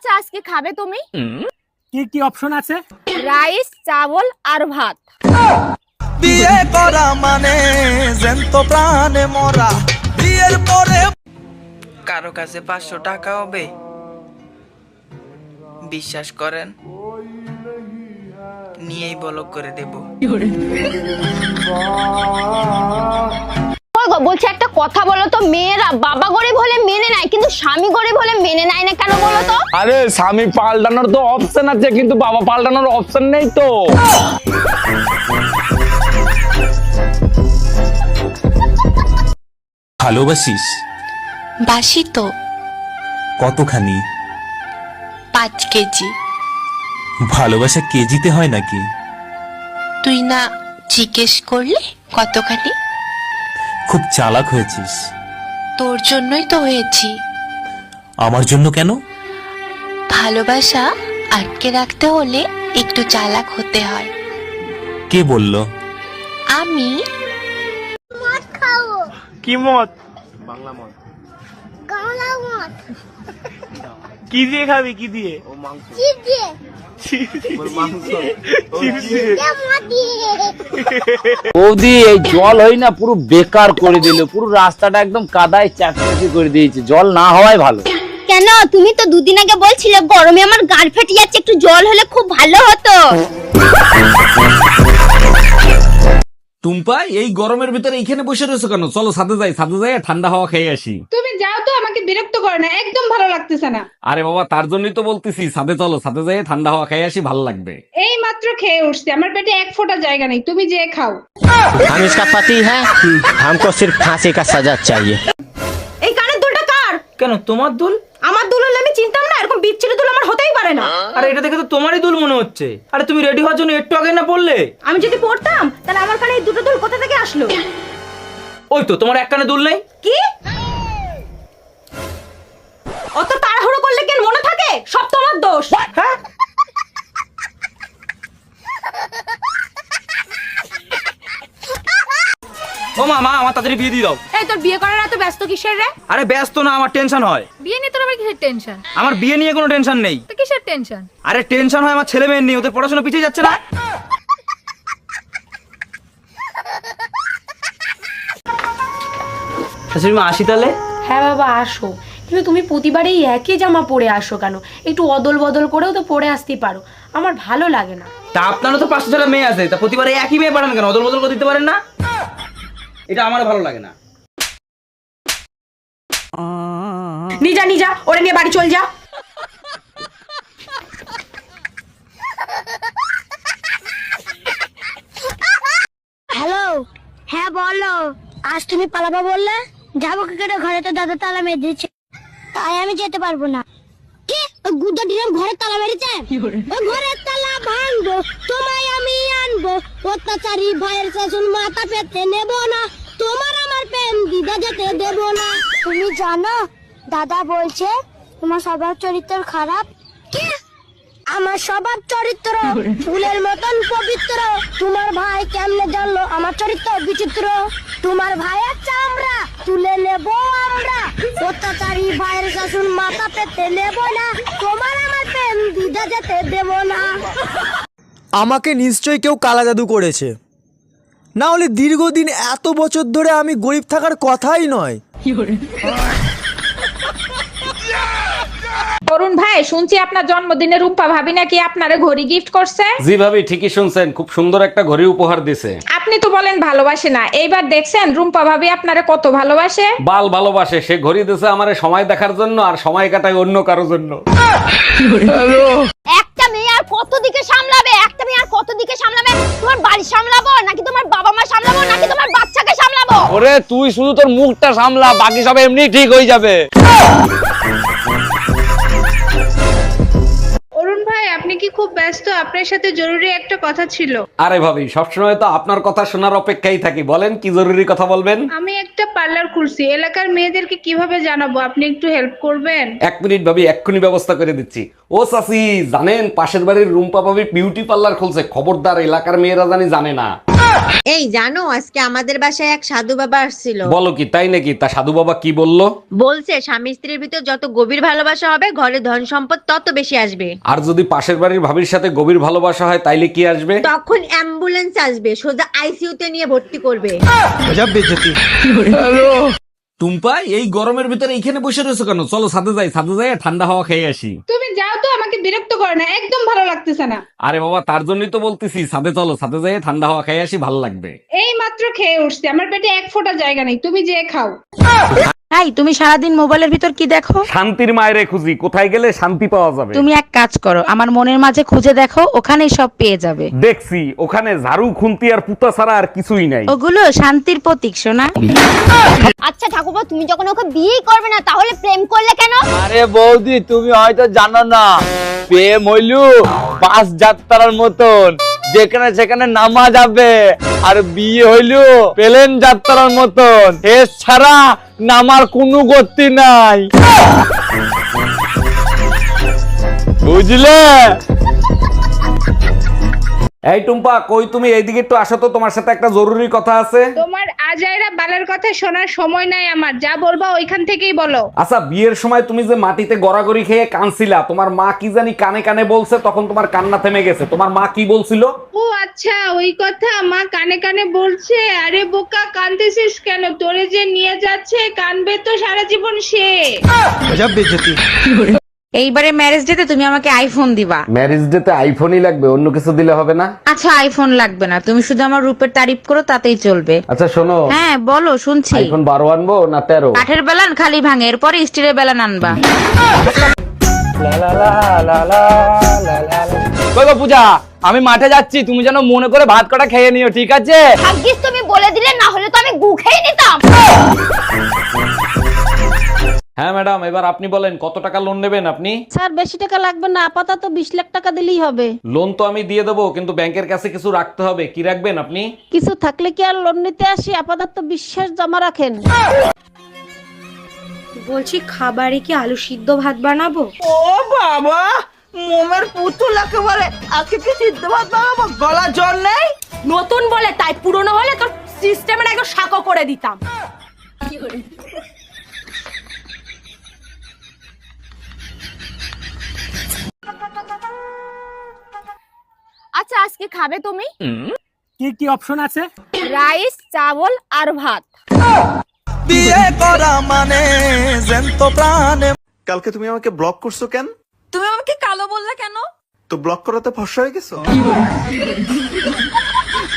আচ্ছা আজকে খাবে তুমি? কি কি অপশন আছে? রাইস চাবল আর ভাত। বিয়ে করা মানে জ্যান্ত প্রাণে মরা। বিয়ের পরে কারও কাছে পাঁচশো টাকা হবে। বিশ্বাস করেন নিয়েই বলক করে দেব। বলছি একটা কথা বলো তো মেয়েরা বাবা গরিব হলে স্বামী গরিব হলে মেনে নেয় না কেন বলো তো? আরে স্বামী পাল্টানোর তো অপশন আছে কিন্তু বাবা পাল্টানোর অপশন নেই তো। ভালোবাসিস? বাসি তো। কতখানি? পাঁচ কেজি। ভালোবাসা কেজিতে হয় নাকি? তুই না জিজ্ঞেস করলে কতখানি? খুব চালাক হয়েছিস। তোর জন্যই তো হয়েছি। আমার জন্য কেন? ভালোবাসা আটকে রাখতে হলে একটু চালাক হতে হয়। কে বলল? আমি। কি মত কি দিয়ে খাবি কি দিয়ে? ও মাংস। বৌদি এই জল হয় না পুরো বেকার করে দিল। পুরো রাস্তাটা একদম কাদায় চ্যাপচাপি করে দিয়েছে। জল না হওয়াই ভালো। কেন তুমি তো দুদিন আগে বলছিলে গরমে আমার গাল ফেটে যাচ্ছে একটু জল হলে খুব ভালো হতো টুম্পা এই গরমের ভিতরে এইখানে বসে রয়েছো কেন চলো ছাদে যাই ছাদে যাই ঠান্ডা হাওয়া খেয়ে আসি তুমি যাও তো আমাকে বিরক্ত করে না একদম ভালো লাগতেছে না আরে বাবা তার জন্যই তো বলতেছি ছাদে চলো ছাদে যাই ঠান্ডা হাওয়া খেয়ে আসি ভালো লাগবে এই মাত্র খেয়ে উঠছি আমার পেটে এক ফোঁটা জায়গা নেই তুমি যে খাও हम इसका पति है हमको सिर्फ फांसी का सजा चाहिए এই কানের দুলটা কার কেন তোমার দুল আমার দুল হলে আমি চিনতাম না এরকম বিচ্ছিরি দুল আমার হতেই পারে না। আরে এটা দেখে তো তোমারই দুল মনে হচ্ছে। আরে তুমি রেডি হওয়ার জন্য একটু আগে না বললে আমি যদি পড়তাম তাহলে আমার কানে এই দুটো দুল কোথা থেকে আসলো? ওই তো তোমার এক কানে দুল নেই? কি? অত তাড়াহুড়ো করলে কেন মনে থাকে? সব তোমার দোষ। হ্যাঁ? ও মা মা আমার তাড়াতাড়ি বিয়ে দিয়ে দাও। এই তোর বিয়ে করার এত ব্যস্ত কিসের রে? আরে ব্যস্ত না আমার টেনশন হয়। বিয়ে নিয়ে তোর আবার কিসের টেনশন? আমার বিয়ে নিয়ে কোনো টেনশন নেই। তো কিসের টেনশন? আরে টেনশন হয় আমার ছেলে মেয়ের নিয়ে ওদের পড়াশোনা পিছিয়ে যাচ্ছে না? শাশুড়ি মা আসি তাহলে? হ্যাঁ বাবা আসো। কিন্তু তুমি প্রতিবারই একই জামা পরে আসো কেন? একটু অদল বদল করেও তো পরে আসতেই পারো। আমার ভালো লাগে না। তা আপনারও তো পাঁচটা ছটা মেয়ে আছে তা প্রতিবারে একই মেয়ে পাঠান কেন? অদল বদল করে দিতে পারেন না? এটা আমার ভালো লাগে না। নিজা নিজা ওরে নিয়ে বাড়ি চল যা। হ্যালো হ্যাঁ বলো আজ তুমি পালাবা বললে? যাব কি করে? ঘরে তো দাদা তালা মেরে দিয়েছে তাই আমি যেতে পারব না। কি? গুদ্দা ডিরাম ঘরে তালা মেরেছে? ঘরের তালা ভাঙবো তোমায় আমি আনব। অত্যাচারী ভাইয়ের শাসন মাথা পেতে নেব না। তোমার আমার প্রেম দিদা যেতে দেব না। তুমি জানো, দাদা বলছে, তোমার স্বভাব চরিত্র খারাপ। আমার স্বভাব চরিত্র, ফুলের মতন পবিত্র। তোমার ভাই কেমনে জানলো আমার চরিত্র বিচিত্র? তোমার ভাইয়ের চামড়া তুলে নেব আমরা। অত্যাচারী ভাইয়ের শাসন মাথা পেতে নেব না। তোমার আমার প্রেম দিদা যেতে দেব না। আমাকে নিশ্চয়ই কেউ কালা জাদু করেছে। না হলে দীর্ঘদিন এত বছর ধরে আমি গরিব থাকার কথাই নয়। অরুণ ভাই শুনছি আপনার জন্মদিনে রূপা ভাবি নাকি আপনারে ঘড়ি গিফট করছে? জি ভাবি ঠিকই শুনছেন। খুব সুন্দর একটা ঘড়ি উপহার দিছে। আপনি তো বলেন ভালোবাসে না। এইবার দেখছেন রুম্পা ভাবি আপনারে কত ভালোবাসে? বাল ভালোবাসে। সে ঘড়ি দিছে আমারে সময় দেখার জন্য আর সময় কাটায় অন্য কারোর জন্য। একটা মেয়ে আর কত দিকে সামলাবে? মেয়ে আর কত দিকে সামলাবে? তোমার বাড়ি সামলাবো নাকি তোমার বাবা মা সামলাবো নাকি তোমার বাচ্চাকে সামলাবো? ওরে তুই শুধু তোর মুখটা সামলা বাকি সব এমনি ঠিক হয়ে যাবে। আপনি কি খুব ব্যস্ত? আপনার সাথে জরুরি একটা কথা ছিল। আরে ভাবি সবসময় তো আপনার কথা শোনার অপেক্ষাই থাকি। বলেন কি জরুরি কথা বলবেন? আমি একটা পার্লার খুলছি। এলাকার মেয়েদেরকে কীভাবে জানাব? আপনি একটু হেল্প করবেন? এক মিনিট ভাবি এক্ষুনি ব্যবস্থা করে দিচ্ছি। ও চাচি জানেন পাশের বাড়ির রুম্পা ভাবি বিউটি পার্লার খুলছে। খবরদার এলাকার মেয়েরা জানি জানে না। এই জানো আজকে আমাদের বাসায় এক সাধু বাবা আসছিল। বলো কি তাই নাকি? তা সাধু বাবা কি বলল? বলছে স্বামী স্ত্রীর ভিতর যত গভীর ভালোবাসা হবে ঘরে ধন সম্পদ তত বেশি আসবে। আর যদি পাশের বাড়ির ভাবির সাথে গভীর ভালোবাসা হয় তাইলে কি আসবে? তখন অ্যাম্বুলেন্স আসবে সোজা আইসিইউতে নিয়ে ভর্তি করবে। টুম্পা এই গরমের ভিতরে এখানে বসে রয়েছো কেন? চলো ছাদে যাই ছাদে যাই ঠান্ডা হাওয়া খেয়ে আসি। তুমি যাও তো আমাকে বিরক্ত করে না একদম ভালো লাগতেছে না। আরে বাবা তার জন্যই তো বলতেছি ছাদে চলো ছাদে যাই ঠান্ডা হাওয়া খেয়ে আসি ভালো লাগবে। এই মাত্র খেয়ে উঠছি আমার পেটে এক ফোঁটা জায়গা নেই তুমি যে খাও। তাই তুমি সারাদিন মোবাইলের ভিতর কি দেখো? শান্তির মায়েরে খুঁজি কোথায় গেলে শান্তি পাওয়া যাবে? তুমি এক কাজ করো আমার মনের মাঝে খুঁজে দেখো ওখানেই সব পেয়ে যাবে। দেখছি ওখানে ঝাড়ু খুন্তি আর পুতা ছাড়া আর কিছুই নাই। ওগুলো শান্তির প্রতীক সোনা। আচ্ছা ঠাকুরপো তুমি যখন ওকে বিয়েই করবে না তাহলে প্রেম করলে কেন? আরে বৌদি তুমি হয়তো জানো না প্রেম হইলু বাস যাত্রার মতন। যেখানে সেখানে নামা যাবে। আর বিয়ে হইলেও প্লেন যাত্রার মতন। এছাড়া নামার কোনো গতি নাই। বুঝলে? এই টুম্পা কই তুমি? এইদিকে একটু আসো তো তোমার সাথে একটা জরুরি কথা আছে। তোমার আজাইরা বালার কথা শোনার সময় নাই আমার যা বলবা ওইখান থেকেই বলো। আচ্ছা বিয়ের সময় তুমি যে মাটিতে গড়াগড়ি খেয়ে কানছিলা তোমার মা কি জানি কানে কানে বলছে তখন তোমার কান্না থেমে গেছে। তোমার মা কি বলছিল? ও আচ্ছা ওই কথা মা কানে কানে বলছে আরে বোকা কানতেছিস কেন? তোরে যে নিয়ে যাচ্ছে কানবে তো সারা জীবন সে। এইবারে ম্যারেজ ডেতে তুমি আমাকে আইফোন দিবা। ম্যারেজ ডেতে আইফোনই লাগবে অন্য কিছু দিলে হবে না? আচ্ছা আইফোন লাগবে না। তুমি শুধু আমার রূপের তারিফ করো তাতেই চলবে। আচ্ছা শোনো। হ্যাঁ বলো শুনছি। আইফোন বারো আনব না তেরো? কাঠের বেলান খালি ভাঙে এরপরে স্টিলের বেলান আনবা। কই পূজা আমি মাঠে যাচ্ছি তুমি যেন মনে করে ভাত কটা খেয়ে নিও ঠিক আছে? ভাগ্যিস তুমি বলে দিলে না হলে তো আমি গু খেয়ে নিতাম। হ্যাঁ ম্যাডাম এবার আপনি বলেন কত টাকা লোন নেবেন আপনি? স্যার বেশি টাকা লাগবে না আপাতত বিশ লাখ টাকা দিলেই হবে। লোন তো আমি দিয়ে দেবো কিন্তু ব্যাংকের কাছে কিছু রাখতে হবে কি রাখবেন আপনি? কিছু থাকলে কি আর লোন নিতে আসি? আপাতত বিশ্বাস জমা রাখেন। বলছি খাবারে কি আলু সিদ্ধ ভাত বানাবো? ও বাবা মোমের পুতুল একেবারে আজকে কি সিদ্ধ ভাত বানাবো গলা জল নেই? নতুন বলে তাই পুরনো হলে তোর সিস্টেমের একদম সাকো করে দিতাম। আচ্ছা আজকে খাবে তুমি? কি কি অপশন আছে? রাইস চাবল আর ভাত। বিয়ে করা মানে জ্যান্ত প্রাণে। কালকে তুমি আমাকে ব্লক করছ কেন? তুমি আমাকে কালো বললে কেন? তো ব্লক করাতে ফসা হয়ে গেছো?